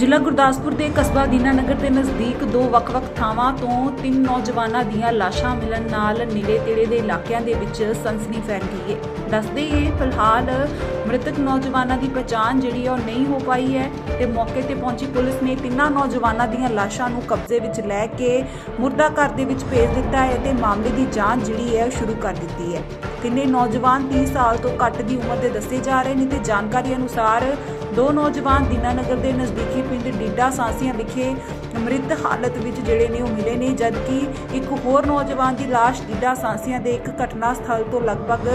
ਜ਼ਿਲ੍ਹਾ ਗੁਰਦਾਸਪੁਰ ਦੇ ਕਸਬਾ ਦੀਨਾਨਗਰ ਦੇ ਨਜ਼ਦੀਕ ਦੋ ਵੱਖ-ਵੱਖ ਥਾਵਾਂ ਤੋਂ ਤਿੰਨ ਨੌਜਵਾਨਾਂ ਦੀਆਂ ਲਾਸ਼ਾਂ ਮਿਲਣ ਨਾਲ ਨੇੜੇ-ਤੇੜੇ ਦੇ ਇਲਾਕਿਆਂ ਦੇ ਵਿੱਚ ਸਨਸਨੀ ਫੈਲ ਗਈ ਹੈ। ਦੱਸਦੇ ਹੀ ਫਿਲਹਾਲ ਮ੍ਰਿਤਕ ਨੌਜਵਾਨਾਂ ਦੀ ਪਛਾਣ ਜਿਹੜੀ ਹੈ ਉਹ ਨਹੀਂ ਹੋ ਪਾਈ ਹੈ ਤੇ ਮੌਕੇ ਤੇ ਪਹੁੰਚੀ ਪੁਲਿਸ ਨੇ ਤਿੰਨਾਂ ਨੌਜਵਾਨਾਂ ਦੀਆਂ ਲਾਸ਼ਾਂ ਨੂੰ ਕਬਜ਼ੇ ਵਿੱਚ ਲੈ ਕੇ ਮੁਰਦਾ ਘਰ ਦੇ ਵਿੱਚ ਭੇਜ ਦਿੱਤਾ ਹੈ ਤੇ ਮਾਮਲੇ ਦੀ ਜਾਂਚ ਜਿਹੜੀ ਹੈ ਉਹ ਸ਼ੁਰੂ ਕਰ ਦਿੱਤੀ ਹੈ। ਤਿੰਨੇ ਨੌਜਵਾਨ 30 ਸਾਲ ਤੋਂ ਘੱਟ ਦੀ ਉਮਰ ਦੇ ਦੱਸੇ ਜਾ ਰਹੇ ਨੇ ਤੇ ਜਾਣਕਾਰੀ ਅਨੁਸਾਰ ਦੋ ਨੌਜਵਾਨ ਦੀਨਾਨਗਰ ਦੇ ਨਜ਼ਦੀਕੀ ਪਿੰਡ ਡੀਡਾ ਸਾਂਸੀਆਂ ਵਿਖੇ ਮ੍ਰਿਤ ਹਾਲਤ ਵਿੱਚ ਜਿਹੜੇ ਨੇ ਉਹ ਮਿਲੇ ਨੇ, ਜਦਕਿ ਇੱਕ ਹੋਰ ਨੌਜਵਾਨ ਦੀ ਲਾਸ਼ ਡੀਡਾ ਸਾਂਸੀਆਂ ਦੇ ਇੱਕ ਘਟਨਾ ਸਥਲ ਤੋਂ ਲਗਭਗ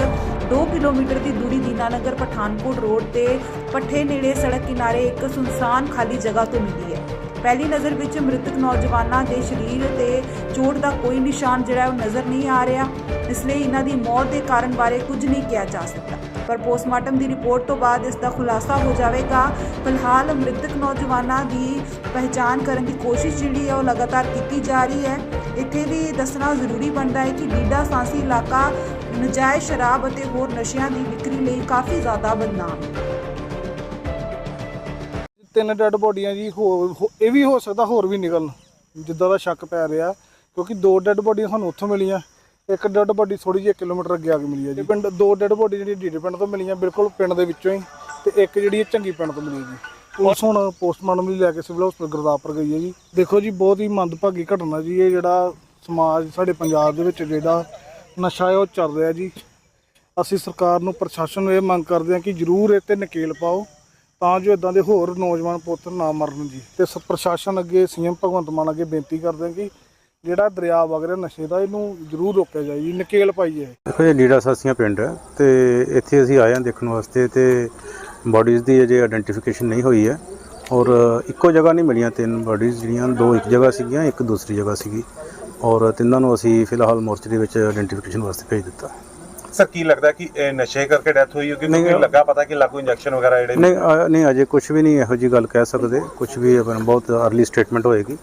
2 ਕਿਲੋਮੀਟਰ ਦੀ ਦੂਰੀ ਦੀਨਾਨਗਰ ਪਠਾਨਕੋਟ ਰੋਡ ਤੇ ਪੱਠੇ ਨੇੜੇ ਸੜਕ ਕਿਨਾਰੇ ਇੱਕ ਸੁਨਸਾਨ ਖਾਲੀ ਜਗ੍ਹਾ ਤੋਂ ਮਿਲੀ ਹੈ। ਪਹਿਲੀ ਨਜ਼ਰ ਵਿੱਚ ਮ੍ਰਿਤਕ ਨੌਜਵਾਨਾਂ ਦੇ ਸਰੀਰ ਤੇ ਚੋਟ ਦਾ ਕੋਈ ਨਿਸ਼ਾਨ ਜਿਹੜਾ ਉਹ ਨਜ਼ਰ ਨਹੀਂ ਆ ਰਿਹਾ। ਇਸ ਲਈ ਇਹਨਾਂ ਦੀ ਮੌਤ ਦੇ ਕਾਰਨ ਬਾਰੇ ਕੁਝ ਨਹੀਂ ਕਿਹਾ ਜਾ ਸਕਦਾ। ਪਰ ਪੋਸਟਮਾਰਟਮ ਦੀ ਰਿਪੋਰਟ ਤੋਂ ਬਾਅਦ ਇਸ ਦਾ ਖੁਲਾਸਾ ਹੋ ਜਾਵੇਗਾ। ਫਿਲਹਾਲ ਮ੍ਰਿਤਕ ਨੌਜਵਾਨਾਂ ਦੀ ਪਹਿਚਾਣ ਕਰਨ ਦੀ ਕੋਸ਼ਿਸ਼ ਜਿਹੜੀ ਹੈ ਉਹ ਲਗਾਤਾਰ ਕੀਤੀ ਜਾ ਰਹੀ ਹੈ। ਇੱਥੇ ਵੀ ਦੱਸਣਾ ਜ਼ਰੂਰੀ ਬਣਦਾ ਹੈ ਕਿ ਡੀਡਾ ਸਾਂਸੀ ਇਲਾਕਾ ਨਜਾਇਜ਼ ਸ਼ਰਾਬ ਅਤੇ ਹੋਰ ਨਸ਼ਿਆਂ ਦੀ ਵਿਕਰੀ ਲਈ ਕਾਫੀ ਜ਼ਿਆਦਾ ਬਦਨਾਮ ਹੈ। ਤਿੰਨ ਡੈੱਡ ਬੋਡੀਆਂ ਜੀ ਹੋ- ਇਹ ਵੀ ਹੋ ਸਕਦਾ ਹੋਰ ਵੀ ਨਿਕਲਣ। ਜਿੱਦਾਂ ਦਾ ਸ਼ੱਕ ਪੈ ਰਿਹਾ ਕਿਉਂਕਿ ਦੋ ਡੈੱਡ ਬੋਡੀਆਂ ਸਾਨੂੰ ਉੱਥੋਂ ਮਿਲੀਆਂ ਇੱਕ ਡੈੱਡ ਬੋਡੀ ਥੋੜੀ ਜਿਹੀ ਕਿਲੋਮੀਟਰ ਅੱਗੇ ਆ ਕੇ ਮਿਲੀ ਹੈ ਜੀ। ਪਿੰਡ ਦੋ ਡੈੱਡ ਬੋਡੀ ਜਿਹੜੀ ਡੀਡੇ ਪਿੰਡ ਤੋਂ ਮਿਲੀਆਂ ਬਿਲਕੁਲ ਪਿੰਡ ਦੇ ਵਿੱਚੋਂ ਹੀ ਤੇ ਇੱਕ ਜਿਹੜੀ ਇਹ ਚੰਗੀ ਪਿੰਡ ਤੋਂ ਮਿਲੀ ਜੀ। ਪੁਲਿਸ ਹੁਣ ਪੋਸਟਮਾਰਟਮ ਲਈ ਲੈ ਕੇ ਸਿਵਲ ਹਸਪਤਾਲ ਗੁਰਦਾਸਪੁਰ ਗਈ ਹੈ ਜੀ। ਦੇਖੋ ਜੀ ਬਹੁਤ ਹੀ ਮੰਦਭਾਗੀ ਘਟਨਾ ਜੀ ਇਹ ਜਿਹੜਾ ਸਮਾਜ ਸਾਡੇ ਪੰਜਾਬ ਦੇ ਵਿੱਚ ਜਿਹੜਾ ਨਸ਼ਾ ਹੈ ਉਹ ਚੱਲ ਰਿਹਾ ਜੀ। ਅਸੀਂ ਸਰਕਾਰ ਨੂੰ ਪ੍ਰਸ਼ਾਸਨ ਨੂੰ ਇਹ ਮੰਗ ਕਰਦੇ ਹਾਂ ਕਿ ਜ਼ਰੂਰ ਇਹ ਤੇ ਨਕੇਲ ਪਾਓ। ਤਾਂ ਜੋ ਇਦਾਂ ਦੇ ਹੋਰ ਨੌਜਵਾਨ ਪੁੱਤ ਨਾ ਮਰਨ ਜੀ। ਤੇ ਸ- ਪ੍ਰਸ਼ਾਸਨ ਅੱਗੇ, ਸੀਐਮ ਭਗਵੰਤ ਮਾਨ ਅੱਗੇ ਬੇਨਤੀ ਕਰਦੇ ਹਾਂ ਕਿ ਜਿਹੜਾ ਦਰਿਆ ਵਗ ਰਿਹਾ ਨਸ਼ੇ ਦਾ, ਇਹਨੂੰ ਜ਼ਰੂਰ ਰੋਕਿਆ ਜਾਏ ਜੀ, ਨਕੇਲ ਪਾਈਏ ਦੇਖੋ ਇਹ ਲੀੜਾ ਸਾਸੀਆਂ ਪਿੰਡ ਹੈ ਤੇ ਇੱਥੇ ਅਸੀਂ ਆਏ ਹਾਂ ਦੇਖਣ ਵਾਸਤੇ ਤੇ ਬਾਡੀਜ਼ ਦੀ ਅਜੇ ਆਇਡੈਂਟੀਫਿਕੇਸ਼ਨ ਨਹੀਂ ਹੋਈ ਹੈ। ਔਰ ਇੱਕੋ ਜਗ੍ਹਾ ਨਹੀਂ ਮਿਲੀਆਂ ਤਿੰਨ ਬਾਡੀਜ਼ ਜਿਹੜੀਆਂ, ਦੋ ਇੱਕ ਜਗ੍ਹਾ ਸੀਗੀਆਂ, ਇੱਕ ਦੂਸਰੀ ਜਗ੍ਹਾ ਸੀਗੀ। ਔਰ ਤਿੰਨਾਂ ਨੂੰ ਅਸੀਂ ਫਿਲਹਾਲ ਮੋਰਚਰੀ ਵਿੱਚ ਆਇਡੈਂਟੀਫਿਕੇਸ਼ਨ ਵਾਸਤੇ ਭੇਜ ਦਿੱਤਾ। ਸਰ ਕੀ ਲੱਗਦਾ ਕਿ ਇਹ ਨਸ਼ੇ ਕਰਕੇ ਡੈਥ ਹੋਈ ਹੈ? ਕਿ ਨਹੀਂ, ਲੱਗਾ ਪਤਾ ਕਿ ਲਾਗੂ ਇੰਜੈਕਸ਼ਨ ਵਗੈਰਾ ਜਿਹੜੇ ਨਹੀਂ ਅ, ਨਹੀਂ ਅਜੇ ਕੁਝ ਵੀ ਨਹੀਂ ਇਹੋ ਜੀ ਗੱਲ ਕਹਿ ਸਕਦੇ। ਕੁਝ ਵੀ ਆਪਣਾ ਬਹੁਤ ਅਰਲੀ ਸਟੇਟਮੈਂਟ ਹੋਏਗੀ।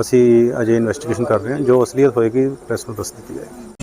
ਅਸੀਂ ਅਜੇ ਇਨਵੈਸਟੀਗੇਸ਼ਨ ਕਰ ਰਹੇ ਹਾਂ। ਜੋ ਅਸਲੀਅਤ ਹੋਏਗੀ ਪ੍ਰੈਸ ਨੂੰ ਦੱਸ ਦਿੱਤੀ ਜਾਏਗੀ।